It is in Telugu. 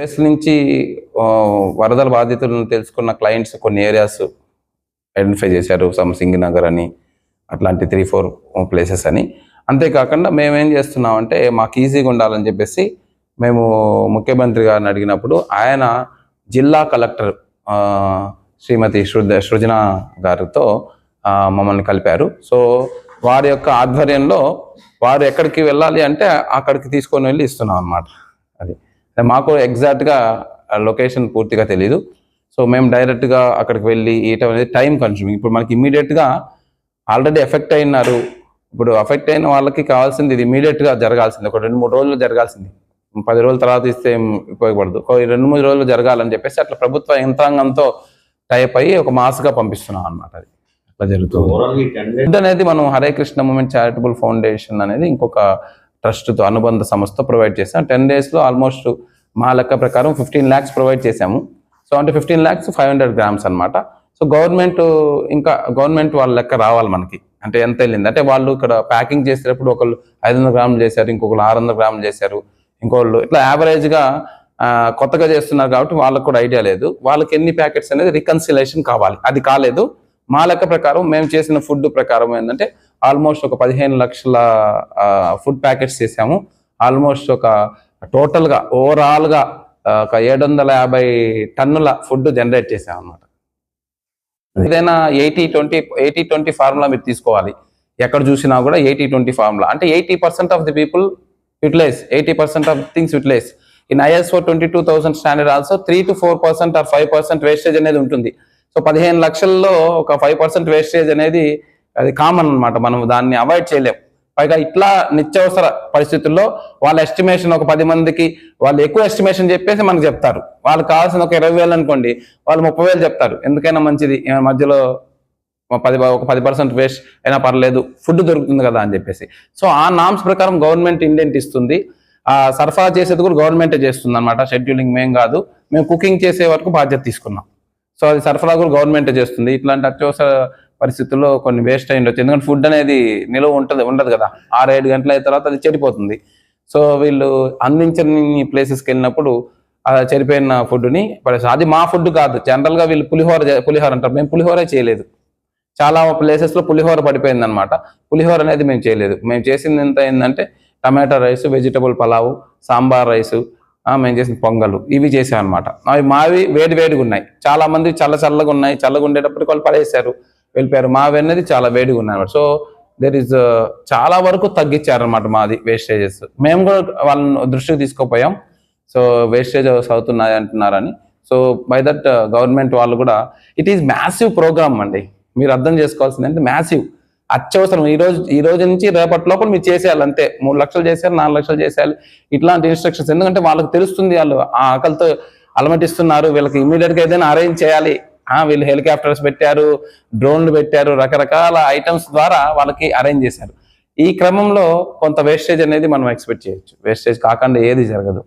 ప్లేస్ నుంచి వరదల బాధితులను తెలుసుకున్న క్లయింట్స్ కొన్ని ఏరియాస్ ఐడెంటిఫై చేశారు. సమ్ సింగినగర్ అని అట్లాంటి త్రీ ఫోర్ ప్లేసెస్ అని. అంతేకాకుండా మేమేం చేస్తున్నామంటే మాకు ఈజీగా ఉండాలని చెప్పేసి మేము ముఖ్యమంత్రి గారిని అడిగినప్పుడు ఆయన జిల్లా కలెక్టర్ శ్రీమతి సృజ సృజన గారితో మమ్మల్ని కలిపారు. సో వారి యొక్క ఆధ్వర్యంలో వారు ఎక్కడికి వెళ్ళాలి అంటే అక్కడికి తీసుకొని వెళ్ళి ఇస్తున్నాం అన్నమాట. అది. మాకు ఎగ్జాక్ట్గా లొకేషన్ పూర్తిగా తెలియదు సో మేము డైరెక్ట్గా అక్కడికి వెళ్ళి ఈయటం అనేది టైం కన్స్యూమింగ్ ఇప్పుడు మనకి ఇమీడియట్గా ఆల్రెడీ ఎఫెక్ట్ అయినారు. ఇప్పుడు ఎఫెక్ట్ అయిన వాళ్ళకి కావాల్సింది ఇది ఇమీడియట్గా జరగాల్సింది. ఒక రెండు మూడు రోజులు జరగాల్సింది. పది రోజుల తర్వాత ఇస్తే ఏం ఉపయోగపడదు. ఒక రెండు మూడు రోజులు జరగాలని చెప్పేసి అట్లా ప్రభుత్వ యంత్రాంగంతో టైప్ అయ్యి ఒక మాస్గా పంపిస్తున్నాం అన్నమాట అది. అట్లా జరుగుతుంది అనేది మనం Hare Krishna movement charitable foundation అనేది ఇంకొక ట్రస్ట్తో అనుబంధ సంస్థ ప్రొవైడ్ చేసాం టెన్ డేస్లో ఆల్మోస్ట్ మా లెక్క ప్రకారం ఫిఫ్టీన్ ల్యాక్స్ ప్రొవైడ్ చేశాము. సో అంటే fifteen lakhs five hundred grams అనమాట సో గవర్నమెంట్ ఇంకా గవర్నమెంట్ వాళ్ళ లెక్క రావాలి మనకి. అంటే ఎంత వెళ్ళింది? అంటే వాళ్ళు ఇక్కడ ప్యాకింగ్ చేసేటప్పుడు ఒకళ్ళు ఐదు వందల గ్రాములు చేశారు ఇంకొకళ్ళు ఆరు వందల గ్రాములు చేశారు ఇంకోళ్ళు ఇట్లా యావరేజ్గా కొత్తగా చేస్తున్నారు కాబట్టి వాళ్ళకి కూడా ఐడియా లేదు. వాళ్ళకి ఎన్ని ప్యాకెట్స్ అనేది రికన్సిలేషన్ కావాలి. అది కాలేదు. మా లెక్క ప్రకారం మేము చేసిన ఫుడ్ ప్రకారం ఏంటంటే ఆల్మోస్ట్ ఒక పదిహేను లక్షల ఫుడ్ ప్యాకెట్స్ చేసాము ఆల్మోస్ట్ ఒక టోటల్గా ఓవరాల్గా ఒక ఏడు వందల యాభై టన్నుల ఫుడ్ జనరేట్ చేసాం అన్నమాట ఏదైనా eighty twenty eighty twenty formula మీరు తీసుకోవాలి. ఎక్కడ చూసినా కూడా ఎయిటీ ట్వంటీ ఫార్ములా. అంటే eighty percent of the people utilise eighty percent of things utilise. In ISO twenty two thousand standard also three to four percent or five percent wastage అనేది ఉంటుంది. సో పదిహేను లక్షల్లో ఒక ఫైవ్ పర్సెంట్ వేస్టేజ్ అనేది అది కామన్ అన్నమాట. మనం దాన్ని అవాయిడ్ చేయలేం. పైగా ఇట్లా నిత్యావసర పరిస్థితుల్లో వాళ్ళ ఎస్టిమేషన్ ఒక పది మందికి వాళ్ళు ఎక్కువ ఎస్టిమేషన్ చెప్పేసి మనకు చెప్తారు. వాళ్ళు కావాల్సిన ఒక ఇరవై వేలు అనుకోండి వాళ్ళు ముప్పై వేలు చెప్తారు. ఎందుకైనా మంచిది మధ్యలో పది ఒక పది పర్సెంట్ వేస్ట్ అయినా పర్లేదు ఫుడ్ దొరుకుతుంది కదా అని చెప్పేసి. సో ఆ నామ్స్ ప్రకారం గవర్నమెంట్ ఇండెంట్ ఇస్తుంది. ఆ సరఫరా చేసేది కూడా గవర్నమెంటే చేస్తుంది అనమాట షెడ్యూలింగ్ మేం కాదు మేము కుకింగ్ చేసే వరకు బాధ్యత తీసుకున్నాం. సో అది సరఫరా కూడా గవర్నమెంటే చేస్తుంది. ఇట్లాంటి అత్యవసర పరిస్థితుల్లో కొన్ని వేస్ట్ అయి ఉండొచ్చు. ఎందుకంటే ఫుడ్ అనేది నిలువ ఉంటుంది ఉండదు కదా. ఆరు ఏడు గంటల తర్వాత అది చెడిపోతుంది. సో వీళ్ళు అందించని ప్లేసెస్కి వెళ్ళినప్పుడు చెడిపోయిన ఫుడ్ని పడేస్తారు. అది మా ఫుడ్ కాదు. జనరల్గా వీళ్ళు పులిహోర పులిహోర అంటారు. మేము పులిహోరే చేయలేదు. చాలా ప్లేసెస్లో పులిహోర పడిపోయింది అనమాట పులిహోర అనేది మేము చేయలేదు. మేము చేసింది ఎంత ఏంటంటే tomato rice vegetable pulao sambar rice మేము చేసిన పొంగలు. ఇవి చేసాం అనమాట అవి మావి వేడి వేడిగా ఉన్నాయి. చాలా మంది చల్ల చల్లగా ఉన్నాయి. చల్లగా ఉండేటప్పటికి వాళ్ళు పడేశారు. వెళ్ళిపోయారు. మావి వెన్నది చాలా వేడిగా ఉన్నాయి సో దెర్ ఇస్ uh, చాలా వరకు తగ్గించారనమాట మాది వేస్టేజెస్. మేము కూడా వాళ్ళని దృష్టికి తీసుకుపోయాం. సో వేస్టేజ్ అవుతున్నాయి అంటున్నారని. సో బై దట్ గవర్నమెంట్ వాళ్ళు కూడా ఇట్ ఈస్ మ్యాసివ్ ప్రోగ్రామ్ అండి. మీరు అర్థం చేసుకోవాల్సింది అంటే మ్యాసివ్ అత్యవసరం. ఈ రోజు ఈ రోజు నుంచి రేపటి లోపల మీరు చేసేయాలి అంతే. మూడు లక్షలు చేసేయాలి నాలుగు లక్షలు చేసేయాలి. ఇట్లాంటి ఇన్స్ట్రక్షన్స్ ఎందుకంటే వాళ్ళకి తెలుస్తుంది వాళ్ళు ఆ ఆకలితో అలమటిస్తున్నారు. వీళ్ళకి ఇమీడియట్గా ఏదైనా అరేంజ్ చేయాలి. వీళ్ళు హెలికాప్టర్స్ పెట్టారు డ్రోన్లు పెట్టారు రకరకాల ఐటమ్స్ ద్వారా వాళ్ళకి అరేంజ్ చేశారు. ఈ క్రమంలో కొంత వేస్టేజ్ అనేది మనం ఎక్స్పెక్ట్ చేయొచ్చు. వేస్టేజ్ కాకుండా ఏది జరగదు.